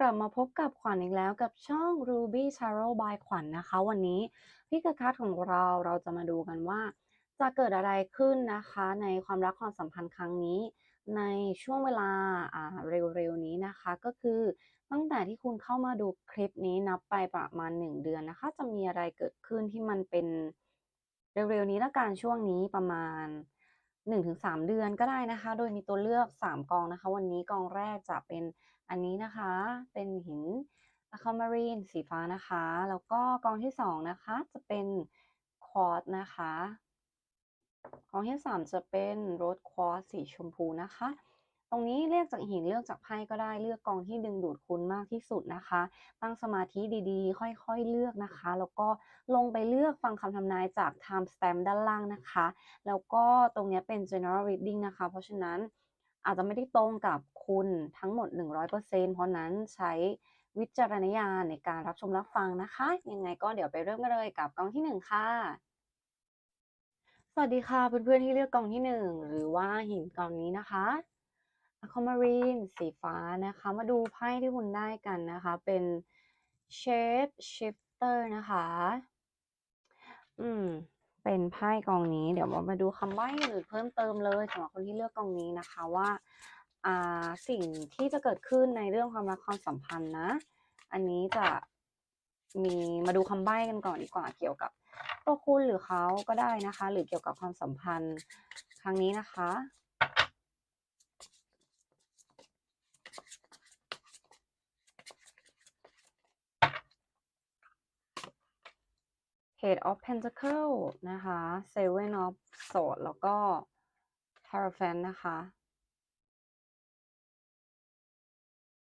กลับมาพบกับขวัญอีกแล้วกับช่อง Ruby Tarot by ขวัญนะคะ วันนี้พี่กระคัดของเราเราจะมาดูกันว่า จะเกิดอะไรขึ้นนะคะ ในความรักความสัมพันธ์ครั้งนี้ ในช่วงเวลาอ่าเร็วๆนี้นะคะ ก็คือตั้งแต่ที่คุณเข้ามาดูคลิปนี้นับไปประมาณ 1 เดือนนะคะ จะมีอะไรเกิดขึ้นที่มันเป็นเร็วๆนี้และการช่วงนี้ประมาณ1-3 เดือนก็ได้นะคะ โดยมีตัวเลือก 3 กองนะคะ วันนี้กองแรกจะเป็น อันนี้นะคะเป็นหินอะคามารีนสีฟ้านะคะ แล้วก็กองที่2นะคะจะเป็นควอตนะคะ กองที่3จะเป็นโรสควอตซ์สีชมพูนะคะ ตรงนี้เลือกจากหินเลือกจากไพ่ก็ได้เลือกกองที่ดึงดูดคุณมากที่สุดนะคะ ตั้งสมาธิดีๆ ค่อยๆเลือกนะคะ แล้วก็ลงไปเลือกฟังคำทำนายจาก time stamp ด้านล่างนะคะ แล้วก็ตรงนี้เป็น general reading นะคะ เพราะฉะนั้น อาจจะไม่ได้ตรงกับคุณทั้งหมด 100%เพราะนั้นใช้วิจารณญาณในการรับชมรับฟังนะคะ ยังไงก็เดี๋ยวไปเริ่มกันเลยกับกองที่ 1 ค่ะ สวัสดีค่ะเพื่อนๆที่เลือกกองที่ 1 หรือว่าหินกองนี้นะคะ Aquamarine สีฟ้านะคะ มาดูไพ่ที่คุณได้กันนะคะ เป็น Shape Shifter นะคะ อืม เป็นไพ่กองนี้ เดี๋ยวเรามาดูคำใบ้อื่นเพิ่มเติมเลยสำหรับคนที่เลือกกองนี้นะคะว่าอ่าสิ่งที่จะเกิดขึ้นในเรื่องความรักความสัมพันธ์นะ อันนี้จะมีมาดูคำใบ้กันก่อนดีกว่าเกี่ยวกับตัวคุณหรือเขาก็ได้นะคะ หรือเกี่ยวกับความสัมพันธ์ครั้งนี้นะคะ Page of Pentacle นะคะ Seven of Swords แล้วก็ Hierophant นะคะ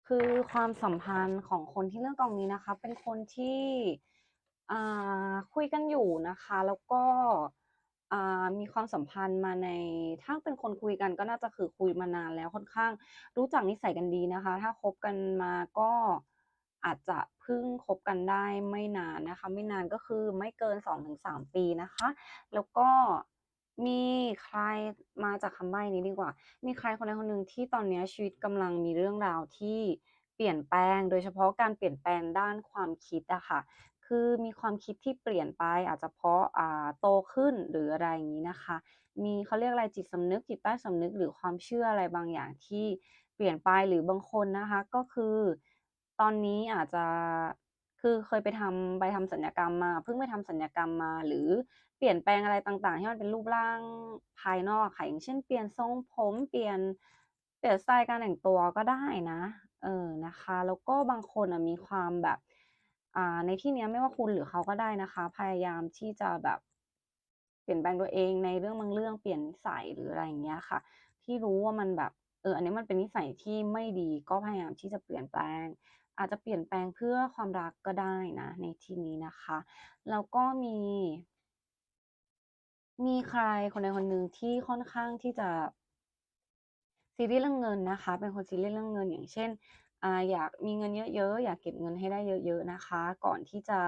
คือความสัมพันธ์ของคนที่เลือกกองนี้นะคะ เป็นคนที่อ่าคุยกันอยู่นะคะ แล้วก็อ่ามีความสัมพันธ์มาในถ้าเป็นคนคุยกันก็น่าจะคือคุยมานานแล้วค่อนข้างรู้จักนิสัยกันดีนะคะ ถ้าคบกันมาก็ อาจจะเพิ่งคบกันได้ไม่นานนะคะ ไม่นานก็คือไม่เกิน 2-3 ปีนะคะ แล้วก็มีใครมาจากคำใบ้นี้ดีกว่า มีใครคนใดคนหนึ่งที่ตอนนี้ชีวิตกำลังมีเรื่องราวที่เปลี่ยนแปลง โดยเฉพาะการเปลี่ยนแปลงด้านความคิดอะค่ะ คือมีความคิดที่เปลี่ยนไปอาจจะเพราะอ่าโตขึ้นหรืออะไรอย่างนี้นะคะ มีเขาเรียกอะไรจิตสำนึกจิตใต้สำนึกหรือความเชื่ออะไรบางอย่างที่เปลี่ยนไปหรือบางคนนะคะ ก็คือ ตอนนี้อาจจะคือเคยไปทำไปทำศัลยกรรมมาเพิ่งไปทำศัลยกรรมมา หรือเปลี่ยนแปลงอะไรต่างๆที่มันเป็นรูปร่างภายนอกค่ะอย่างเช่น เปลี่ยนทรงผมเปลี่ยนเปลี่ยนสไตล์การแต่งตัวก็ได้นะเออนะคะ แล้วก็บางคนมีความแบบอ่าในที่นี้ไม่ว่าคุณหรือเขาก็ได้นะคะ พยายามที่จะแบบเปลี่ยนแปลงตัวเองในเรื่องบางเรื่องเปลี่ยนนิสัยหรืออะไรอย่างเงี้ยค่ะ ที่รู้ว่ามันแบบเอออันนี้มันเป็นนิสัยที่ไม่ดีก็พยายามที่จะเปลี่ยนแปลง อาจจะเปลี่ยนแปลงเพื่อความรักก็ได้นะ ในที่นี้นะคะ แล้วก็มี มีใครคนใดคนหนึ่งที่ค่อนข้างที่จะซีรียสเรื่องเงินนะคะ เป็นคนซีรียสเรื่องเงิน อย่างเช่นอ่าอยากมีเงินเยอะๆ อยากเก็บเงินให้ได้เยอะๆนะคะ ก่อนที่จะ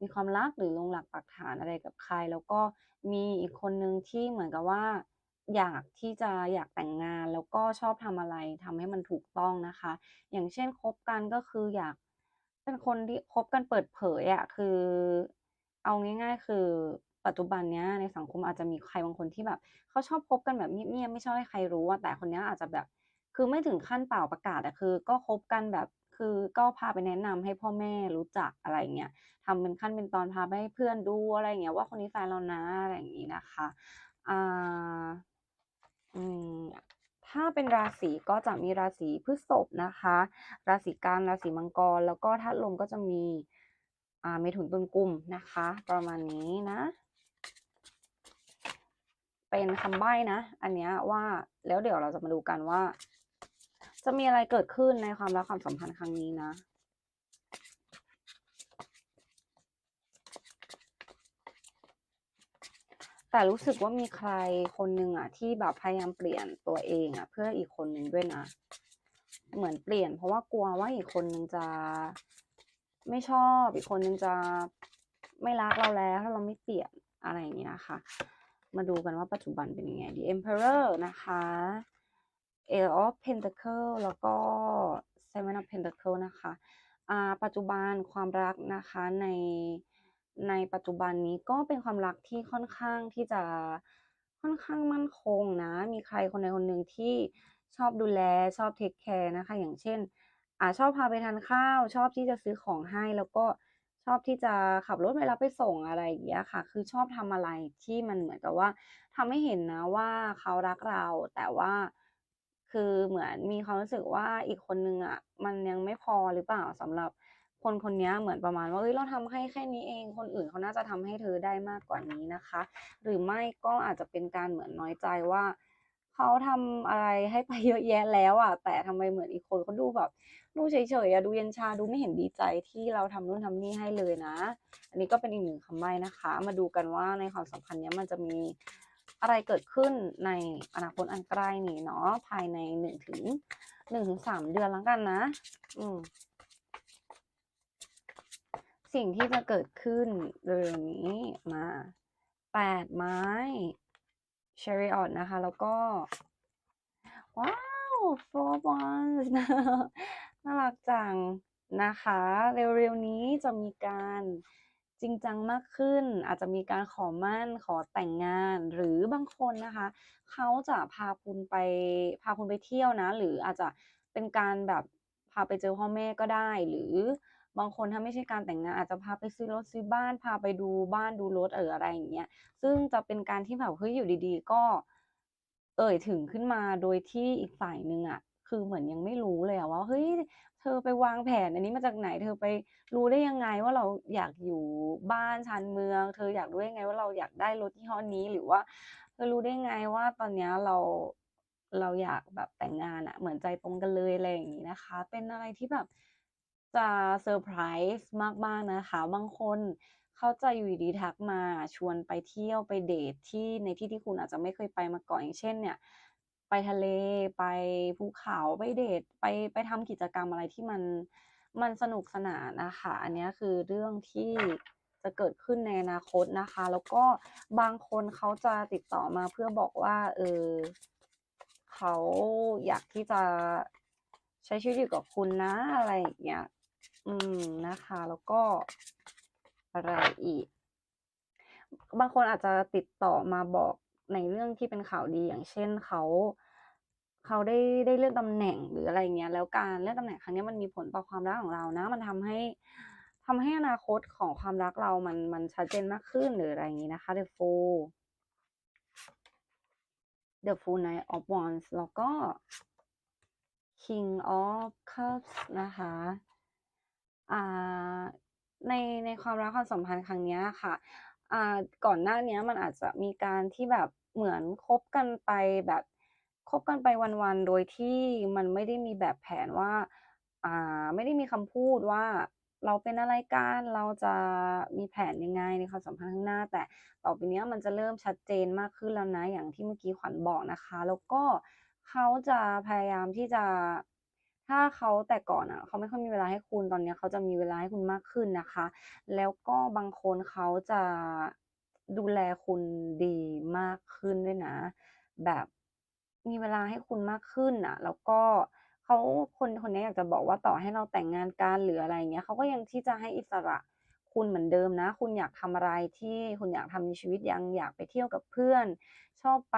มีความรักหรือลงหลักปักฐานอะไรกับใคร แล้วก็มีอีกคนหนึ่งที่เหมือนกับว่า อยากที่จะอยากแต่งงานแล้วก็ชอบทำอะไรทำให้มันถูกต้องนะคะ อย่างเช่นคบกันก็คืออยากเป็นคนที่คบกันเปิดเผยอะคือ เอาง่าย ๆ คือปัจจุบันเนี้ยในสังคมอาจจะมีใครบางคนที่แบบเขาชอบคบกันแบบเงียบๆไม่ชอบให้ใครรู้อะแต่คนเนี้ยอาจจะแบบ คือไม่ถึงขั้นเป่าประกาศอะคือ ก็คบกันแบบคือก็พาไปแนะนำให้พ่อแม่รู้จักอะไรเงี้ยทำเป็นขั้นเป็นตอนพาไปให้เพื่อนดูอะไรอย่างเงี้ยว่าคนนี้แฟนเรานะอะไรอย่างงี้นะคะอ่า อืมถ้าเป็นราศีก็จะมีราศีพฤษภนะคะ ราศีกันราศีมังกร แล้วก็ธาตุลมก็จะมีอ่าเมถุนตุลกุมนะคะ ประมาณนี้นะ เป็นคำใบ้นะ อันเนี้ยว่าแล้วเดี๋ยวเราจะมาดูกันว่า จะมีอะไรเกิดขึ้นในความรักความสัมพันธ์ครั้งนี้นะ แต่รู้สึกว่ามีใครคนหนึ่งอะที่แบบพยายามเปลี่ยนตัวเองอะเพื่ออีกคนหนึ่งด้วยนะ เหมือนเปลี่ยน เพราะว่ากลัวว่าอีกคนหนึ่งจะไม่ชอบอีกคนหนึ่งจะไม่รักเราแล้ว ถ้าเราไม่เปลี่ยนอะไรอย่างงี้นะคะ มาดูกันว่าปัจจุบันเป็นยังไง The Emperor นะคะ Eight of Pentacle แล้วก็ Seven of Pentacle นะคะ อ่า ปัจจุบันความรักนะคะใน ในปัจจุบันนี้ก็เป็นความรักที่ค่อนข้างที่จะค่อนข้างมั่นคงนะ มีใครคนใดคนหนึ่งที่ชอบดูแลชอบเทกแคร์นะคะ อย่างเช่นอ่าชอบพาไปทานข้าว ชอบที่จะซื้อของให้แล้วก็ชอบที่จะขับรถไปรับไปส่งอะไรอย่างเงี้ยค่ะ คือชอบทำอะไรที่มันเหมือนกับว่าทำให้เห็นนะว่าเขารักเราแต่ว่าคือเหมือนมีความรู้สึกว่าอีกคนหนึ่งอะมันยังไม่พอหรือเปล่าสำหรับ คนคนนี้เหมือนประมาณว่าเฮ้ยเราทำให้แค่นี้เอง คนอื่นเขาน่าจะทำให้เธอได้มากกว่านี้นะคะ หรือไม่ก็อาจจะเป็นการเหมือนน้อยใจว่าเขาทำอะไรให้ไปเยอะแยะแล้วอะแต่ทำไมเหมือนอีกคนเขาดูแบบดูเฉยๆอะดูเย็นชาดูไม่เห็นดีใจที่เราทำนู่นทำนี่ให้เลยนะ อันนี้ก็เป็นอีกหนึ่งคำใบ้นะคะ มาดูกันว่าในความสัมพันธ์นี้มันจะมีอะไรเกิดขึ้นในอนาคตอันใกล้นี้เนาะภายใน1ถึง1-3เดือนแล้วกันนะ อืม สิ่งที่จะเกิดขึ้นเร็วๆนี้มา8ไม้ Chariot นะคะ แล้วก็ ว้าว Four of Wands น่ารักจังนะคะ เร็วๆนี้จะมีการจริงจังมากขึ้น อาจจะมีการขอมั่นขอแต่งงานหรือบางคนนะคะ เขาจะพาคุณไปพาคุณไปเที่ยวนะ หรืออาจจะเป็นการแบบพาไปเจอพ่อแม่ก็ได้หรือ บางคนถ้าไม่ใช่การแต่งงานอาจจะพาไปซื้อรถซื้อบ้านพาไปดูบ้านดูรถเอออะไรอย่างเงี้ยซึ่งจะเป็นการที่แบบเฮ้ยอยู่ดีๆ ก็ เอ่ยถึงขึ้นมาโดยที่อีกฝ่ายหนึ่งอะคือเหมือนยังไม่รู้เลยอะว่าเฮ้ยเธอไปวางแผนอันนี้มาจากไหน เธอไปรู้ได้ยังไงว่าเราอยากอยู่บ้านชานเมือง เธออยากรู้ได้ยังไงว่าเราอยากได้รถยี่ห้อนี้หรือว่าเธอรู้ได้ไงว่าตอนเนี้ยเราเราอยากแบบแต่งงานอะเหมือนใจตรงกันเลยอะไรอย่างงี้นะคะ เป็นอะไรที่แบบ จะเซอร์ไพรส์มากๆนะคะ บางคนเขาจะอยู่ดีทักมาชวนไปเที่ยวไปเดตที่ในที่ที่คุณอาจจะไม่เคยไปมาก่อนอย่างเช่นเนี่ย ไปทะเลไปภูเขาไปเดตไปไปทำกิจกรรมอะไรที่มันมันสนุกสนานนะคะ อันนี้คือเรื่องที่จะเกิดขึ้นในอนาคตนะคะ แล้วก็บางคนเขาจะติดต่อมาเพื่อบอกว่า เออเขาอยากที่จะใช้ชีวิตอยู่กับคุณนะอะไรอย่างเงี้ย อืมนะคะ แล้วก็อะไรอีก บางคนอาจจะติดต่อมาบอกในเรื่องที่เป็นข่าวดีอย่างเช่นเขาเขาได้ได้เลื่อนตำแหน่งหรืออะไรเงี้ย แล้วการเลื่อนตำแหน่งครั้งนี้มันมีผลต่อความรักของเรานะ มันทำให้ทำให้อนาคตของความรักเรามันมันชัดเจนมากขึ้นหรืออะไรอย่างงี้นะคะ The Fool The Fool Knight of Wands แล้วก็ King of Cups นะคะ อ่าในในความรักความสัมพันธ์ครั้งเนี้ยค่ะอ่าก่อนหน้าเนี้ยมันอาจจะมีการที่แบบเหมือนคบกันไปแบบคบกันไปวัน ๆ โดยที่มันไม่ได้มีแบบแผนว่าอ่าไม่ได้มีคำพูดว่าเราเป็นอะไรกัน เราจะมีแผนยังไงในความสัมพันธ์ข้างหน้า แต่ต่อไปเนี้ยมันจะเริ่มชัดเจนมากขึ้นแล้วนะ อย่างที่เมื่อกี้ขวัญบอกนะคะ แล้วก็เขาจะพยายามที่จะ ถ้าเขาแต่ก่อนอะเขาไม่ค่อยมีเวลาให้คุณตอนเนี้ยเขาจะมีเวลาให้คุณมากขึ้นนะคะ แล้วก็บางคนเขาจะดูแลคุณดีมากขึ้นด้วยนะ แบบมีเวลาให้คุณมากขึ้นน่ะ แล้วก็เขาคนคนนี้อยากจะบอกว่าต่อให้เราแต่งงานกันหรืออะไรเงี้ยเขาก็ยังที่จะให้อิสระคุณเหมือนเดิมนะ คุณอยากทำอะไรที่คุณอยากทำในชีวิตยังอยากไปเที่ยวกับเพื่อน ชอบไป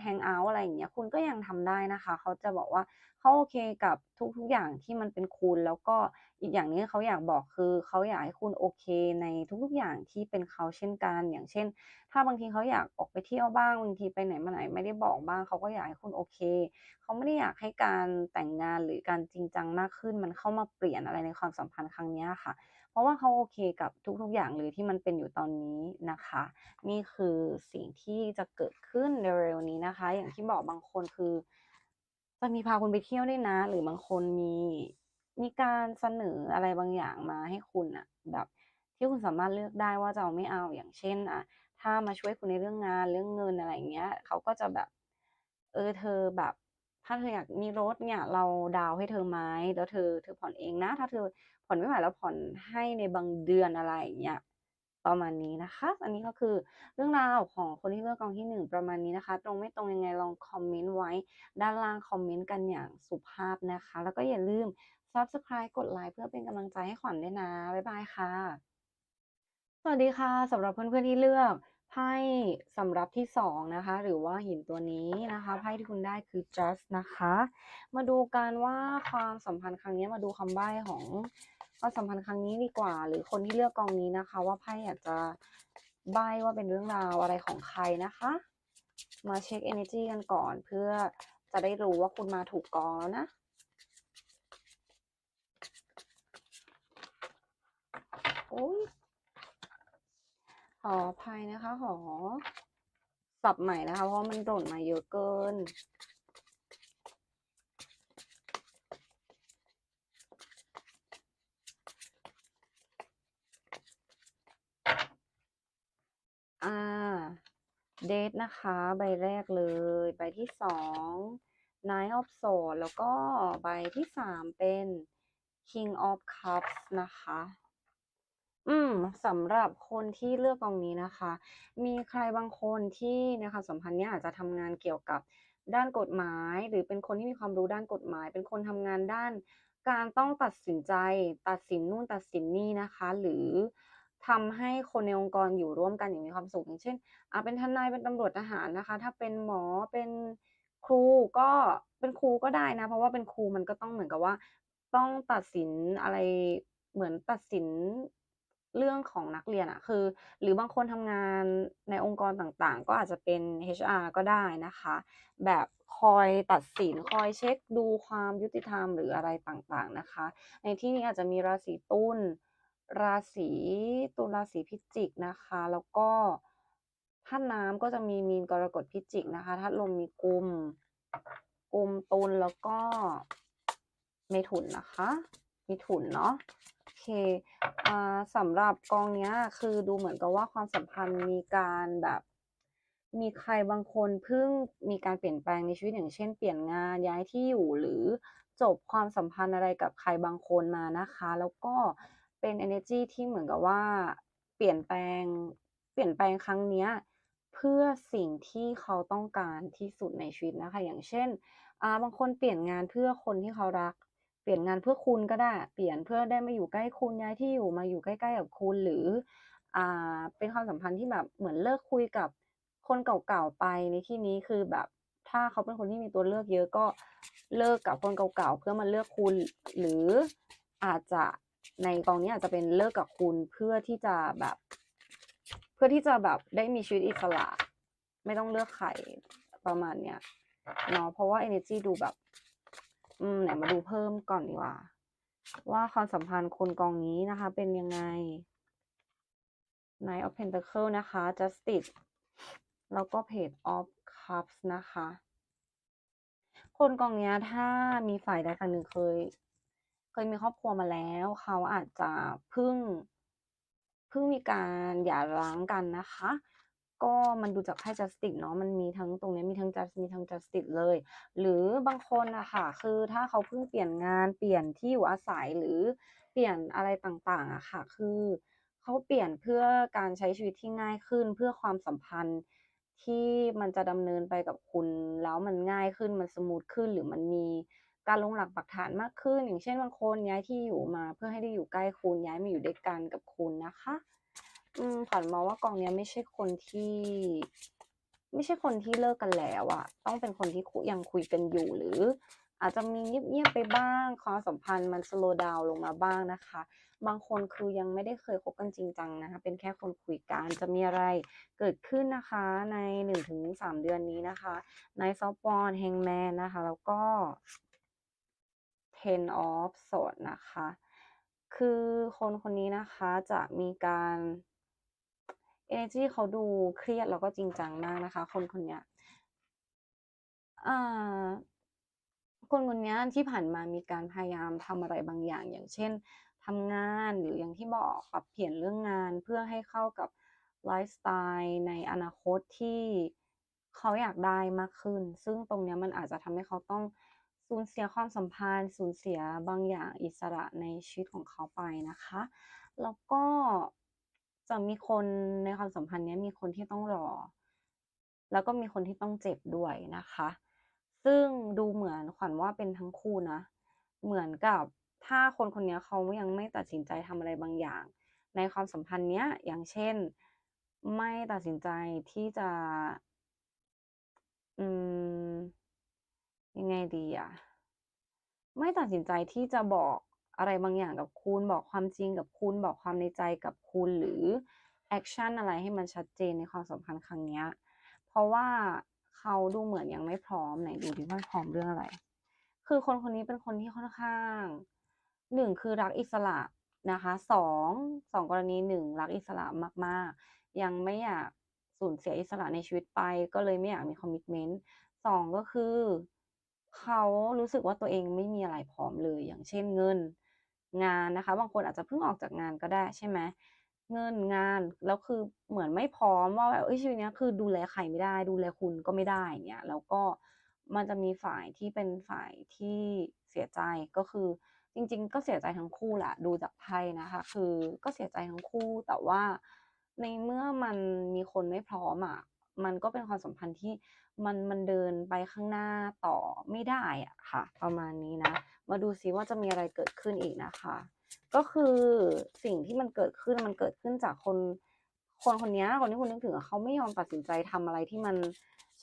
แฮงเอาต์อะไรอย่างเงี้ยคุณก็ยังทำได้นะคะ เขาจะบอกว่า เขาโอเคกับทุกๆอย่างที่มันเป็นคุณ แล้วก็อีกอย่างหนึ่งเขาอยากบอกคือเขาอยากให้คุณโอเคในทุกๆอย่างที่เป็นเขาเช่นกัน อย่างเช่น ถ้าบางทีเขาอยากออกไปเที่ยวบ้างบางทีไปไหนมาไหนไม่ได้บอกบ้างเขาก็อยากให้คุณโอเคเขาไม่ได้อยากให้การแต่งงานหรือการจริงจังมากขึ้น มันเข้ามาเปลี่ยนอะไรในความสัมพันธ์ครั้งนี้ค่ะ เพราะว่าเขาโอเคกับทุกๆอย่างเลยที่มันเป็นอยู่ตอนนี้นะคะ นี่คือสิ่งที่จะเกิดขึ้นเร็วๆนี้นะคะ อย่างที่บอกบางคนคือ จะมีพาคุณไปเที่ยวด้วยนะ หรือบางคนมีมีการเสนออะไรบางอย่างมาให้คุณน่ะแบบที่คุณสามารถเลือกได้ว่าจะเอาไม่เอาอย่างเช่นอ่าถ้ามาช่วยคุณในเรื่องงานเรื่องเงินอะไรอย่างเงี้ยเขาก็จะแบบ เออเธอแบบ ถ้าเธออยากมีรถเนี่ย เราดาวให้เธอไหมแล้วเธอเธอผ่อนเองนะ ถ้าเธอผ่อนไม่ไหวเราผ่อนให้ในบางเดือนอะไรอย่างเงี้ย ประมาณนี้นะคะ อันนี้ก็คือเรื่องราวของคนที่เลือกกองที่ 1 ประมาณนี้นะคะ ตรงไม่ตรงยังไงลองคอมเมนต์ไว้ ด้านล่างคอมเมนต์กันอย่างสุภาพนะคะ แล้วก็อย่าลืม Subscribe กดไลค์เพื่อเป็นกำลังใจให้ขวัญด้วยนะ บ๊ายบายค่ะ สวัสดีค่ะสำหรับเพื่อนๆที่เลือกไพ่สำรับที่2นะคะ หรือว่าหินตัวนี้นะคะไพ่ที่คุณได้คือ Just นะคะ มาดูกันว่าความสัมพันธ์ครั้งนี้มาดูคำใบ้ของ ว่าสัมพันธ์ครั้งนี้ดีกว่า หรือคนที่เลือกกองนี้นะคะ ว่าไพ่อยากจะใบว่าเป็นเรื่องราวอะไรของใครนะคะ มาเช็ค energy กันก่อน เพื่อจะได้รู้ว่าคุณมาถูกกองแล้วนะโอ๊ยขออภัยนะคะ ขอสับใหม่นะคะ เพราะมันหล่นมาเยอะเกิน อ่า เดทนะคะ ใบแรกเลย ใบที่2 Nine of Swords แล้วก็ใบที่3เป็น King of Cups นะคะ อืมสำหรับคนที่เลือกกองนี้นะคะ มีใครบางคนที่ในความสัมพันธ์เนี้ยอาจจะทำงานเกี่ยวกับด้านกฎหมาย หรือเป็นคนที่มีความรู้ด้านกฎหมาย เป็นคนทำงานด้านการต้องตัดสินใจ ตัดสินนู่นตัดสินนี่นะคะ หรือ ทำให้คนในองค์กรอยู่ร่วมกันอย่างมีความสุขอย่างเช่นอาเป็นทนายเป็นตำรวจทหารนะคะ ถ้าเป็นหมอเป็นครูก็เป็นครูก็ได้นะ เพราะว่าเป็นครูมันก็ต้องเหมือนกับว่า ต้องตัดสินอะไรเหมือนตัดสินเรื่องของนักเรียนอะคือ หรือบางคนทำงานในองค์กรต่างๆ ก็อาจจะเป็น HR ก็ได้นะคะ แบบคอยตัดสินคอยเช็กดูความยุติธรรมหรืออะไรต่างๆนะคะ ในที่นี้อาจจะมีราศีตุล ราศีตุลราศีพิจิกนะคะ แล้วก็ธาตุน้ำก็จะมีมีนกรกฎพิจิกนะคะธาตุลมมีกุม กุมตุลแล้วก็เมถุนนะคะมิถุนเนาะโอเคอ่าสำหรับกองเนี้ยคือดูเหมือนกับว่าความสัมพันธ์มีการแบบ มีใครบางคนเพิ่งมีการเปลี่ยนแปลงในชีวิตอย่างเช่น เปลี่ยนงานย้ายที่อยู่หรือจบความสัมพันธ์อะไรกับใครบางคนมานะคะ แล้วก็ เป็นเอเนอร์จีที่เหมือนกับว่าเปลี่ยนแปลง เปลี่ยนแปลงครั้งเนี้ยเพื่อสิ่งที่เขาต้องการที่สุดในชีวิตนะคะ อย่างเช่นาบางคนเปลี่ยนงานเพื่อคนที่เขารัก เปลี่ยนงานเพื่อคุณก็ได้ เปลี่ยนเพื่อได้มาอยู่ใกล้คุณย้ายที่อยู่มาอยู่ใกล้ๆกับคุณหรืออ่าเป็นความสัมพันธ์ที่แบบเหมือนเลิกคุยกับคนเก่าๆไปในที่นี้คือแบบถ้าเขาเป็นคนที่มีตัวเลือกเยอะก็เลิกกับคนเก่าๆเพื่อมาเลือกคุณ หรืออาจจะ ในกองนี้อาจจะเป็นเลิกกับคุณเพื่อที่จะแบบ เพื่อที่จะแบบได้มีชีวิตอิสระ ไม่ต้องเลือกใครประมาณเนี้ยเนาะเพราะว่าเอเนอร์จีดูแบบ อืมไหนมาดูเพิ่มก่อนดีกว่า ว่าความสัมพันธ์คนกองนี้นะคะ เป็นยังไง Knight of Pentacles นะคะ Justice แล้วก็ Page of Cups นะคะ คนกองเนี้ยถ้ามีฝ่ายใดฝ่ายหนึ่งเคย ยมีครอบครัวมาแล้ว เขาอาจจะเพิ่งเพิ่งมีการหย่าร้างกันนะคะ ก็มันดูจากไพ่ Justice เนาะมันมีทั้งตรงนี้มีทั้ง Judge มีทั้ง Justice เลย หรือบางคนนะค่ะคือถ้าเขาเพิ่งเปลี่ยนงานเปลี่ยนที่อยู่อาศัยหรือเปลี่ยนอะไรต่างๆอะค่ะ คือเขาเปลี่ยนเพื่อการใช้ชีวิตที่ง่ายขึ้นเพื่อความสัมพันธ์ที่มันจะดำเนินไปกับคุณ แล้วมันง่ายขึ้นมันสมูทขึ้นหรือมันมี การลงหลักปักฐานมากขึ้น อย่างเช่นบางคนย้ายที่อยู่มา เพื่อให้ได้อยู่ใกล้คุณย้ายมาอยู่ด้วยกันกับคุณนะคะอืมขวัญมองว่ากองเนี้ยไม่ใช่คนที่ ไม่ใช่คนที่เลิกกันแล้วอะต้องเป็นคนที่ยังคุยกันอยู่หรือ อาจจะมีเงียบๆไปบ้างความสัมพันธ์มันสโลดาวลงมาบ้างนะคะ บางคนคือยังไม่ได้เคยคบกันจริงจังนะคะ เป็นแค่คนคุยกันจะมีอะไรเกิดขึ้นนะคะ ใน 1-3 เดือนนี้นะคะ Knight of Wands Hangman นะคะ แล้วก็ Ten of Swords นะคะ คือคนคนนี้นะคะจะมีการเอเนอร์จีเขาดูเครียดแล้วก็จริงจังมากนะคะ คนคนเนี้ยอ่าคนคนเนี้ยที่ผ่านมามีการพยายามทำอะไรบางอย่าง อย่างเช่นทำงานหรืออย่างที่บอกปรับเปลี่ยนเรื่องงานเพื่อให้เข้ากับไลฟ์สไตล์ในอนาคตที่เขาอยากได้มากขึ้น ซึ่งตรงเนี้ยมันอาจจะทำให้เขาต้อง สูญเสียความสัมพันธ์ สูญเสียบางอย่างอิสระในชีวิตของเขาไปนะคะ แล้วก็จะมีคนในความสัมพันธ์นี้มีคนที่ต้องรอ แล้วก็มีคนที่ต้องเจ็บด้วยนะคะ ซึ่งดูเหมือนขวัญว่าเป็นทั้งคู่นะ เหมือนกับถ้าคนคนนี้เขายังไม่ตัดสินใจทำอะไรบางอย่าง ในความสัมพันธ์เนี้ยอย่างเช่น ไม่ตัดสินใจที่จะ อืม ยังไงดีอะไม่ตัดสินใจที่จะบอกอะไรบางอย่างกับคุณบอกความจริงกับคุณบอกความในใจกับคุณหรือแอกชันอะไรให้มันชัดเจนในความสัมพันธ์ครั้งเนี้ยเพราะว่าเขาดูเหมือนยังไม่พร้อมไหนดูดิว่าพร้อมเรื่องอะไร คือคนคนนี้เป็นคนที่ค่อนข้าง1คือรักอิสระนะคะ2 2กรณี1รักอิสระมากๆ ยังไม่อยากสูญเสียอิสระในชีวิตไป ก็เลยไม่อยากมี commitment 2ก็คือ เขารู้สึกว่าตัวเองไม่มีอะไรพร้อมเลย อย่างเช่นเงินงานนะคะ บางคนอาจจะเพิ่งออกจากงานก็ได้ใช่ไหมเงินงานแล้วคือเหมือนไม่พร้อมว่าแบบเฮ้ยชีวิตนี้คือดูแลใครไม่ได้ ดูแลคุณก็ไม่ได้เงี้ยแล้วก็มันจะมีฝ่ายที่เป็นฝ่ายที่เสียใจก็คือ จริง ๆ ก็เสียใจทั้งคู่แหละดูจากไพ่นะคะ คือก็เสียใจทั้งคู่แต่ว่าในเมื่อมันมีคนไม่พร้อมอะมันก็เป็นความสัมพันธ์ที่ มันมันเดินไปข้างหน้าต่อไม่ได้อะค่ะ ประมาณนี้นะ มาดูซิว่าจะมีอะไรเกิดขึ้นอีกนะคะ ก็คือสิ่งที่มันเกิดขึ้นมันเกิดขึ้นจากคน คนคนนี้คนที่คุณนึกถึงเขาไม่ยอมตัดสินใจทำอะไรที่มัน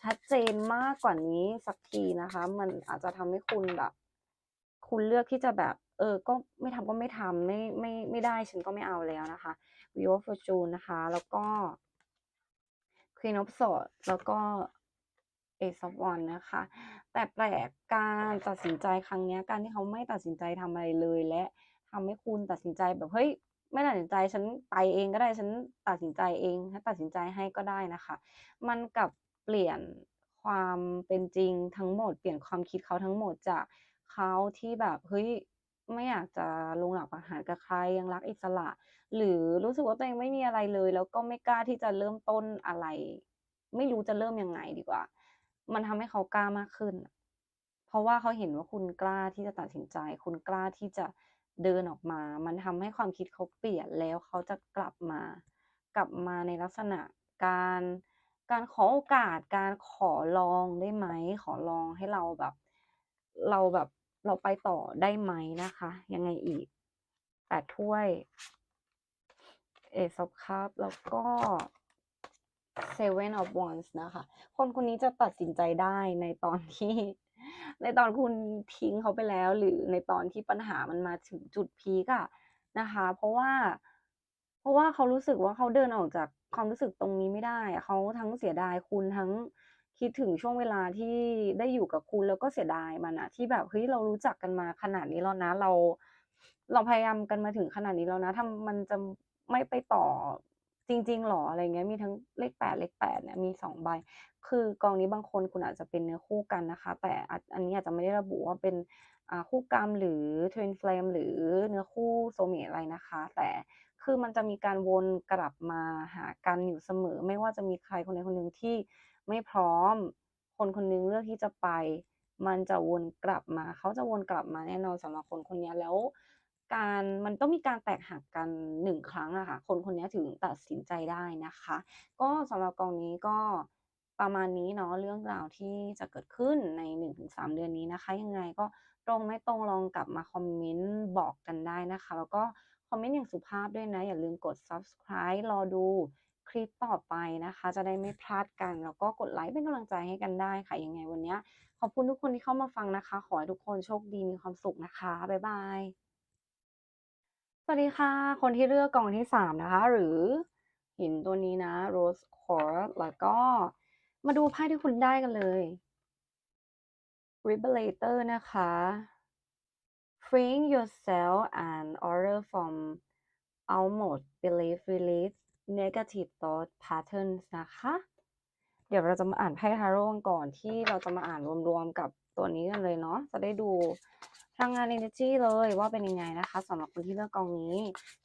ชัดเจนมากกว่านี้สักทีนะคะ มันอาจจะทำให้คุณแบบ คุณเลือกที่จะแบบ เออ ก็ไม่ทำก็ไม่ทำไม่ไม่ไม่ได้ฉันก็ไม่เอาแล้วนะคะ Wheel of Fortune นะคะ แล้วก็ Queen of Swords แล้วก็ Ace of Wands นะคะ แต่แปลกการตัดสินใจครั้งนี้การที่เขาไม่ตัดสินใจทำอะไรเลย และทำให้คุณตัดสินใจแบบเฮ้ยไม่ตัดสินใจฉันไปเองก็ได้ฉันตัดสินใจเองฉันตัดสินใจให้ก็ได้นะคะ มันกับเปลี่ยนความเป็นจริงทั้งหมด เปลี่ยนความคิดเขาทั้งหมดจากเขาที่แบบเฮ้ยไม่อยากจะลงหลักปักฐานกับใครยังรักอิสระ หรือรู้สึกว่าตัวเองไม่มีอะไรเลย แล้วก็ไม่กล้าที่จะเริ่มต้นอะไร ไม่รู้จะเริ่มยังไงดีกว่า มันทำให้เขากล้ามากขึ้น เพราะว่าเขาเห็นว่าคุณกล้าที่จะตัดสินใจ คุณกล้าที่จะเดินออกมา มันทำให้ความคิดเขาเปลี่ยนแล้วเขาจะกลับมา กลับมาในลักษณะการ การขอโอกาส การขอลองได้ไหม ขอลองให้เราแบบ เราแบบเราไปต่อได้ไหมนะคะ ยังไงอีก8ถ้วย Ace of Cups แล้วก็ Seven of Wands นะคะ คนคนนี้จะตัดสินใจได้ในตอนที่ ในตอนคุณทิ้งเขาไปแล้ว หรือในตอนที่ปัญหามันมาถึงจุดพีกอะนะคะ เพราะว่า เพราะว่าเขารู้สึกว่าเขาเดินออกจากความรู้สึกตรงนี้ไม่ได้เขาทั้งเสียดายคุณทั้งคิดถึงช่วงเวลาที่ได้อยู่กับคุณแล้วก็เสียดายมันอะที่แบบเฮ้ยเรารู้จักกันมาขนาดนี้แล้วนะ เรา เราพยายามกันมาถึงขนาดนี้แล้วนะทำมันจะไม่ไปต่อ จริงๆหรออะไรเงี้ยมีทั้งเลข8เลข8เนี่ยมี2ใบ คือกองนี้บางคนคุณอาจจะเป็นเนื้อคู่กันนะคะ แต่อันนี้อาจจะไม่ได้ระบุว่าเป็นคู่กรรมหรือ Twin Flame หรือเนื้อคู่ soulmate อะไรนะคะ แต่คือมันจะมีการวนกลับมาหากันอยู่เสมอ ไม่ว่าจะมีใครคนใดคนหนึ่งที่ไม่พร้อม คนคนหนึ่งเลือกที่จะไป มันจะวนกลับมา เขาจะวนกลับมาแน่นอนสำหรับคนคนนี้แล้ว การมันต้องมีการแตกหักกัน1ครั้งอะค่ะคนคนนี้ถึงตัดสินใจได้นะคะ ก็สำหรับกองนี้ก็ประมาณนี้เนาะเรื่องราวที่จะเกิดขึ้นใน 1-3 เดือนนี้นะคะ ยังไงก็ตรงไม่ตรงลองกลับมาคอมเมนต์บอกกันได้นะคะ แล้วก็คอมเมนต์อย่างสุภาพด้วยนะ อย่าลืมกด Subscribe รอดูคลิปต่อไปนะคะ จะได้ไม่พลาดกัน แล้วก็กดไลก์เป็นกำลังใจให้กันได้ค่ะ ยังไงวันนี้ขอบคุณทุกคนที่เข้ามาฟังนะคะ ขอให้ทุกคนโชคดีมีความสุขนะคะ บ๊ายบาย สวัสดีค่ะ คนที่เลือกกองที่ 3 นะคะ หรือหินตัวนี้นะ Rose Quartz แล้วก็มาดูไพ่ที่คุณได้กันเลย Revelator นะคะ Freeing yourself and order from outmost belief release negative thought patterns นะคะ เดี๋ยวเราจะมาอ่านไพ่ทาโร่ก่อนที่เราจะมาอ่านรวมๆกับตัวนี้กันเลยเนาะจะได้ดู พลังงาน energy เลยว่าเป็นยังไงนะคะสำหรับคนที่เลือกกองนี้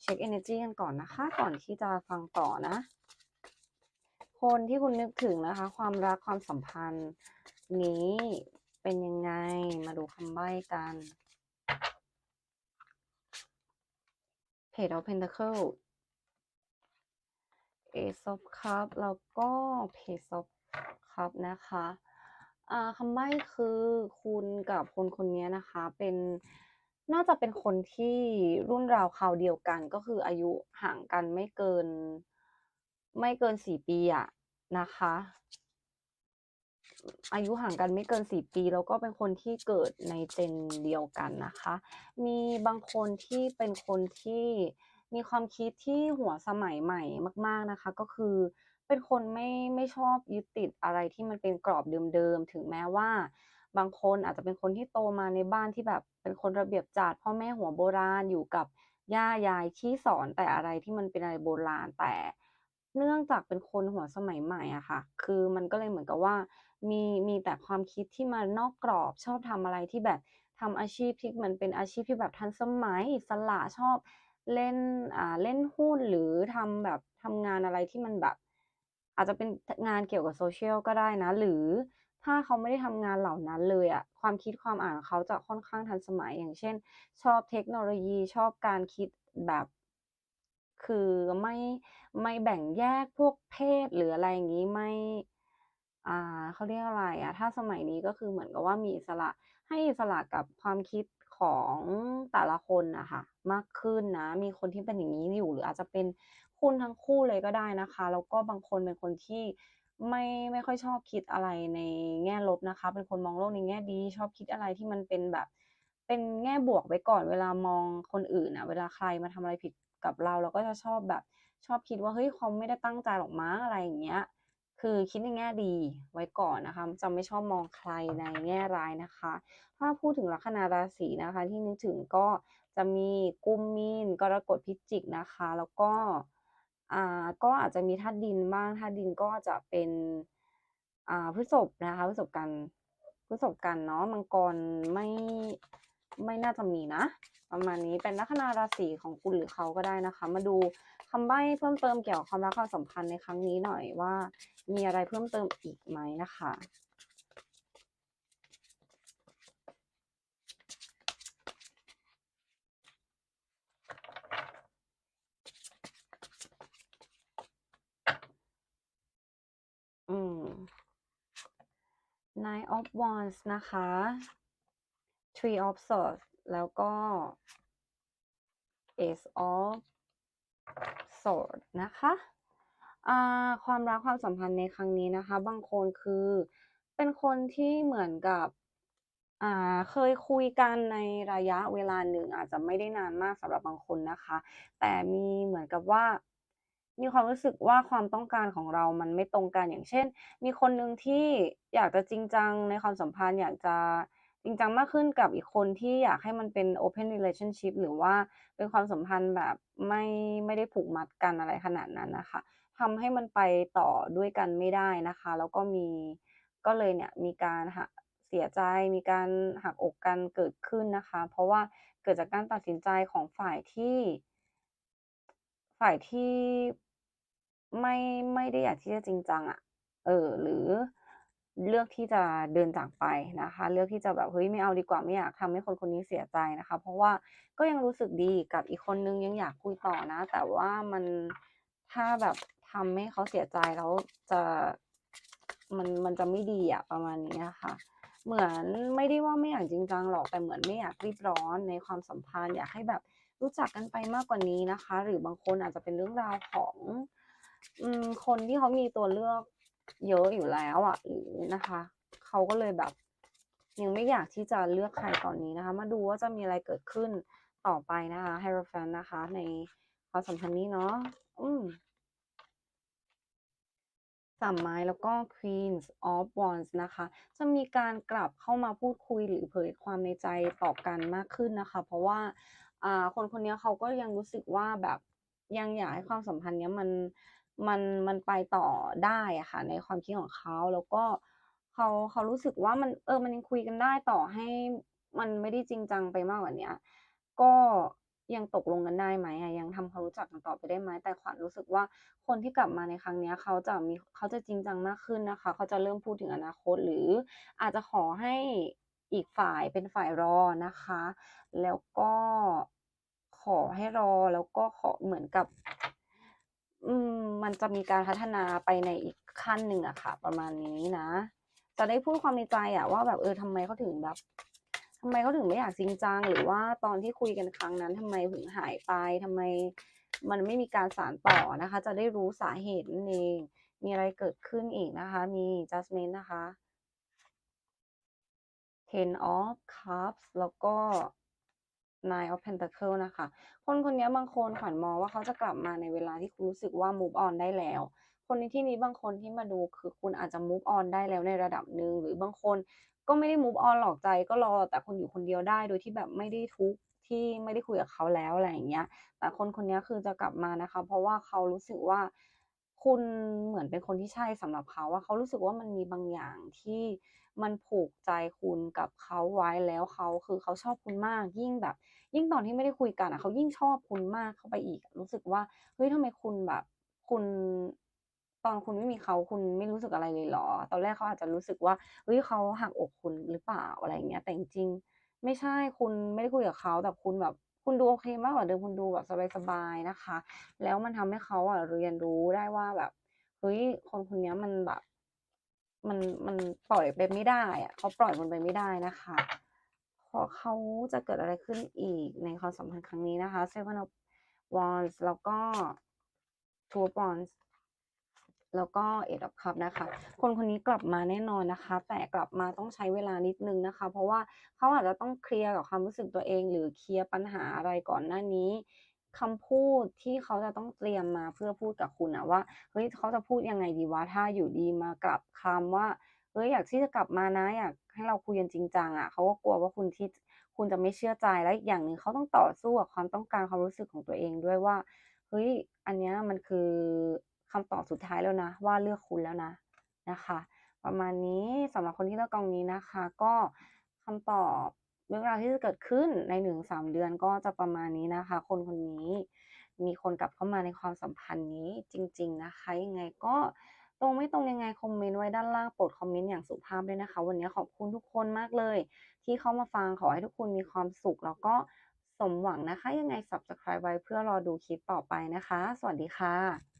เช็ค energy กันก่อนนะคะ ก่อนที่จะฟังต่อนะ คนที่คุณนึกถึงนะคะ ความรักความสัมพันธ์นี้เป็นยังไงมาดูคำใบ้กัน Page of Pentacles Ace of Cup แล้วก็ Page of Cup นะคะ อ่าคำใบ้คือคุณกับคนคนเนี้ยนะคะ เป็นน่าจะเป็นคนที่รุ่นราวคราวเดียวกัน ก็คืออายุห่างกันไม่เกิน ไม่เกิน4ปีอะนะคะ อายุห่างกันไม่เกิน4ปี แล้วก็เป็นคนที่เกิดใน Gen เดียวกันนะคะ มีบางคนที่เป็นคนที่มีความคิดที่หัวสมัยใหม่มาก ๆนะคะ ก็คือ เป็นคนไม่ไม่ชอบยึดติดอะไรที่มันเป็นกรอบเดิมๆ ถึงแม้ว่า บางคนอาจจะเป็นคนที่โตมาในบ้านที่แบบเป็นคนระเบียบจัดพ่อแม่หัวโบราณอยู่กับย่ายายที่สอนแต่อะไรที่มันเป็นอะไรโบราณแต่ เนื่องจากเป็นคนหัวสมัยใหม่อะค่ะ คือมันก็เลยเหมือนกับว่า มีมีแต่ความคิดที่มานอกกรอบชอบทำอะไรที่แบบทำอาชีพที่มันเป็นอาชีพที่แบบทันสมัยอิสระชอบเล่นอ่าเล่นหุ้นหรือทำแบบทำงานอะไรที่มันแบบ อาจจะเป็นงานเกี่ยวกับ Social ก็ได้นะ หรือถ้าเขาไม่ได้ทำงานเหล่านั้นเลยอะความคิดความอ่านของเขาจะค่อนข้างทันสมัยอย่างเช่น ชอบเทคโนโลยีชอบการคิดแบบ คือไม่ไม่แบ่งแยกพวกเพศหรืออะไรอย่างงี้ไม่อ่าเขาเรียกอะไรอะถ้าสมัยนี้ก็คือเหมือนกับว่ามีอิสระให้อิสระกับความคิดของแต่ละคนนะค่ะมากขึ้นนะ มีคนที่เป็นอย่างงี้อยู่หรืออาจจะเป็น คุณทั้งคู่เลยก็ได้นะคะ แล้วก็บางคนเป็นคนที่ไม่ไม่ค่อยชอบคิดอะไรในแง่ลบนะคะ เป็นคนมองโลกในแง่ดี ชอบคิดอะไรที่มันเป็นแบบ เป็นแง่บวกไว้ก่อนเวลามองคนอื่นอะเวลาใครมาทำอะไรผิดกับเราเราก็จะชอบแบบชอบคิดว่าเฮ้ยเขาไม่ได้ตั้งใจหรอกมั้งอะไรอย่างเงี้ย คือคิดในแง่ดีไว้ก่อนนะคะจะไม่ชอบมองใครในแง่ร้ายนะคะ ถ้าพูดถึงลัคนาราศีนะคะ ที่นึกถึงก็จะมีกุมมีนกรกฎพิจิกนะคะ แล้วก็ อ่าก็อาจจะมีธาตุดินบ้างธาตุดินก็จะเป็นอ่าพฤษภนะคะพฤษภกันพฤษภกันเนาะมังกรไม่ไม่น่าจะมีนะ ประมาณนี้เป็นลัคนาราศีของคุณหรือเขาก็ได้นะคะ มาดูคำใบ้เพิ่มเติมเกี่ยวกับความรักความสัมพันธ์ในครั้งนี้หน่อยว่า มีอะไรเพิ่มเติมอีกไหมนะคะ?อืม Nine of Wands นะคะ Three of Swords แล้วก็ Ace of Swords นะคะความรักความสัมพันธ์ในครั้งนี้นะคะ บางคนคือเป็นคนที่เหมือนกับเคยคุยกันในระยะเวลาหนึ่งอาจจะไม่ได้นานมากสำหรับบางคนนะคะ แต่มีเหมือนกับว่า มีความรู้สึกว่าความต้องการของเรามันไม่ตรงกัน อย่างเช่น มีคนหนึ่งที่อยากจะจริงจังในความสัมพันธ์ อยากจะจริงจังมากขึ้นกับอีกคนที่อยากให้มันเป็น Open Relationship หรือว่าเป็นความสัมพันธ์แบบไม่ไม่ได้ผูกมัดกันอะไรขนาดนั้นนะคะทำให้มันไปต่อด้วยกันไม่ได้นะคะ แล้วก็มีก็เลยเนี่ยมีการหักเสียใจ มีการหักอกกันเกิดขึ้นนะคะ เพราะว่าเกิดจากการตัดสินใจของฝ่ายที่ ฝ่ายที่ไม่ไม่ได้อยากที่จะจริงจังอะเออ หรือเลือกที่จะเดินจากไปนะคะ เลือกที่จะแบบเฮ้ยไม่เอาดีกว่าไม่อยากทำให้คนคนนี้เสียใจนะคะ เพราะว่าก็ยังรู้สึกดีกับอีกคนนึงยังอยากคุยต่อนะ แต่ว่ามันถ้าแบบทำให้เขาเสียใจแล้วจะมันมันจะไม่ดีอะประมาณนี้อะค่ะเหมือนไม่ได้ว่าไม่อยากจริงจังหรอกแต่เหมือนไม่อยากรีบร้อนในความสัมพันธ์อยากให้แบบ รู้จักกันไปมากกว่านี้นะคะ หรือบางคนอาจจะเป็นเรื่องราวของอคนที่เขามีตัวเลือกเยอะอยู่แล้วอะหรือนะคะเขาก็เลยแบบ ยังไม่อยากที่จะเลือกใครตอนนี้นะคะ มาดูว่าจะมีอะไรเกิดขึ้นต่อไปนะคะ Hierophant นะคะ ในความสัมพันธ์นี้เนาะอืมสามไม้แล้วก็ Queen of Wands นะคะ จะมีการกลับเข้ามาพูดคุยหรือเผยความในใจต่อกันมากขึ้นนะคะ เพราะว่า อ่าคนคนเนี้ยเขาก็ยังรู้สึกว่าแบบยังอยากให้ความสัมพันธ์เนี้ยมันมันมันไปต่อได้อะค่ะ ในความคิดของเขาแล้วก็เขาเขารู้สึกว่ามันเออมันยังคุยกันได้ต่อให้มันไม่ได้จริงจังไปมากกว่าเนี้ยก็ยังตกลงกันได้ไหมอะยังทำความรู้จักกันต่อไปได้ไหมแต่ขวัญรู้สึกว่าคนที่กลับมาในครั้งเนี้ยเขาจะมีเขาจะจริงจังมากขึ้นนะคะ เขาจะเริ่มพูดถึงอนาคตหรืออาจจะขอให้ อีกฝ่ายเป็นฝ่ายรอนะคะ แล้วก็ขอให้รอแล้วก็ขอเหมือนกับ อืมมันจะมีการพัฒนาไปในอีกขั้นหนึ่งอะค่ะ ประมาณนี้นะ จะได้พูดความในใจอะว่าแบบเออทำไมเขาถึงแบบทำไมเขาถึงไม่อยากจริงจัง หรือว่าตอนที่คุยกันครั้งนั้นทำไมถึงหายไปทำไมมันไม่มีการสานต่อนะคะ จะได้รู้สาเหตุนั่นเอง มีอะไรเกิดขึ้นอีกนะคะ มี Judgment นะคะ Ten of Cups แล้วก็ Nine of Pentacles นะคะ คนคนนี้บางคนขวัญมองว่าเขาจะกลับมาในเวลาที่คุณรู้สึกว่า move on ได้แล้ว คนในที่นี้บางคนที่มาดูคือคุณอาจจะ move on ได้แล้วในระดับหนึ่งหรือบางคนก็ไม่ได้ move on หรอกใจก็รอแต่คุณอยู่คนเดียวได้โดยที่แบบไม่ได้ทุกที่ไม่ได้คุยกับเขาแล้วอะไรอย่างเงี้ย แต่คนคนนี้คือจะกลับมานะคะ เพราะว่าเขารู้สึกว่า คุณเหมือนเป็นคนที่ใช่สำหรับเขาอะเขารู้สึกว่ามันมีบางอย่างที่มันผูกใจคุณกับเขาไว้แล้วเขาคือเขาชอบคุณมาก ยิ่งแบบ ยิ่งตอนที่ไม่ได้คุยกันอะเขายิ่งชอบคุณมากเข้าไปอีก รู้สึกว่าเฮ้ยทำไมคุณแบบคุณตอนคุณไม่มีเขาคุณไม่รู้สึกอะไรเลยเหรอ?ตอนแรกเขาอาจจะรู้สึกว่าเฮ้ยเขาหักอกคุณหรือเปล่า?อะไรเงี้ยแต่จริงไม่ใช่คุณไม่ได้คุยกับเขาแต่คุณแบบ คุณดูโอเคมากกว่าเดิมคุณดูแบบสบายๆนะคะ แล้วมันทำให้เขาอะเรียนรู้ได้ว่าแบบเฮ้ยคนคนนี้มันแบบ มันมันปล่อยไปไม่ได้อะเขาปล่อยมันไปไม่ได้นะคะเพราะเขาจะเกิดอะไรขึ้นอีกในความสัมพันธ์ครั้งนี้นะคะ Seven of Wands แล้วก็ Two of Wands แล้วก็ Eight of Cups นะคะ คนคนนี้กลับมาแน่นอนนะคะ แต่กลับมาต้องใช้เวลานิดหนึ่งนะคะ เพราะว่าเขาอาจจะต้องเคลียร์กับความรู้สึกตัวเอง หรือเคลียร์ปัญหาอะไรก่อนหน้านี้คำพูดที่เขาจะต้องเตรียมมาเพื่อพูดกับคุณอะว่าเฮ้ยเขาจะพูดยังไงดีวะ?ถ้าอยู่ดีมากลับคำว่าเฮ้ยอยากที่จะกลับมานะอยากให้เราคุยกันจริงจังอะเขาก็กลัวว่าคุณที่คุณจะไม่เชื่อใจและอีกอย่างหนึ่งเขาต้องต่อสู้กับความต้องการความรู้สึกของตัวเองด้วยว่าเฮ้ยอันเนี้ยมันคือ คำตอบสุดท้ายแล้วนะ ว่าเลือกคุณแล้วนะนะคะ ประมาณนี้สำหรับคนที่เลือกกองนี้นะคะ ก็คำตอบเรื่องราวที่จะเกิดขึ้นใน1-3เดือนก็จะประมาณนี้นะคะ คนคนนี้มีคนกลับเข้ามาในความสัมพันธ์นี้จริง ๆนะคะ ยังไงก็ตรงไม่ตรงยังไงคอมเมนต์ไว้ด้านล่างโปรดคอมเมนต์อย่างสุภาพด้วยนะคะ วันนี้ขอบคุณทุกคนมากเลย ที่เข้ามาฟังขอให้ทุกคนมีความสุข แล้วก็สมหวังนะคะ ยังไง Subscribe ไว้เพื่อรอดูคลิปต่อไปนะคะ สวัสดีค่ะ